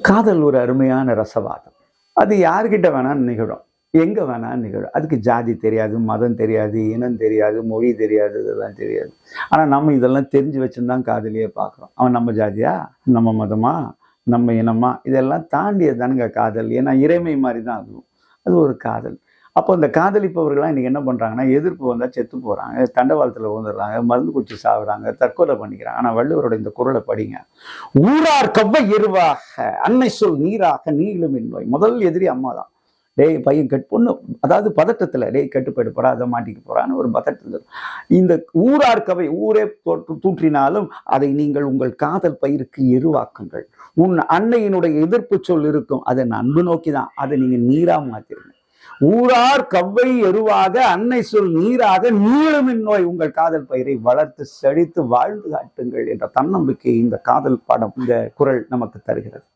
காதல் ஒரு அருமையான ரசவாதம். அது யார்கிட்ட வேணாலும் நிகழும். எங்கே வேணாலும் நிகழும். அதுக்கு ஜாதி தெரியாது மதம் தெரியாது இனம் தெரியாது மொழி தெரியாது இதெல்லாம் தெரியாது. ஆனால் நம்ம இதெல்லாம் தெரிஞ்சு வச்சுருந்தான் காதலியே பார்க்குறோம். அவன் நம்ம ஜாதியா? நம்ம மதமா? நம்ம இனமா? இதெல்லாம் தாண்டியதானுங்க காதல். ஏன்னா இறைமை மாதிரி தான் அதுவும். அது ஒரு காதல். அப்போ இந்த காதலிப்பவர்கள்லாம் இன்றைக்கி என்ன பண்ணுறாங்கன்னா எதிர்ப்பு வந்தால் செத்து போகிறாங்க தண்டவாளத்தில் விழுந்துடுறாங்க மருந்து குச்சி சாகுறாங்க தற்கொலை பண்ணிக்கிறாங்க. ஆனால் வள்ளுவரோட இந்த குரலை படிங்க. ஊரார் கவ்வை எருவாக அன்னை சொல் நீராக நீளும் என்பாய் முதல் எதிரி அம்மா தான் டேய் பையன் கெட் பொண்ணு அதாவது பதட்டத்தில் டேய் கெட்டு போயிட்டு அதை மாட்டிக்க போகிறான்னு ஒரு பதட்டத்தில். இந்த ஊரார் கவை ஊரே தோற்று- தூற்றினாலும் அதை நீங்கள் உங்கள் காதல் பயிருக்கு எருவாக்குங்கள். உன் அன்னையினுடைய எதிர்ப்பு சொல் இருக்கும். அதை அன்பு நோக்கி தான் அதை நீங்கள் நீராக மாற்றிருங்க ஊரார் கவ்வை எருவாக அன்னை சொல் நீராக நீளுமின் நோய் உங்கள் காதல் பயிரை வளர்த்து செழித்து வாழ்ந்து காட்டுங்கள் என்ற தன்னம்பிக்கை இந்த காதல் பாடம் இந்த குரல் நமக்கு தருகிறது.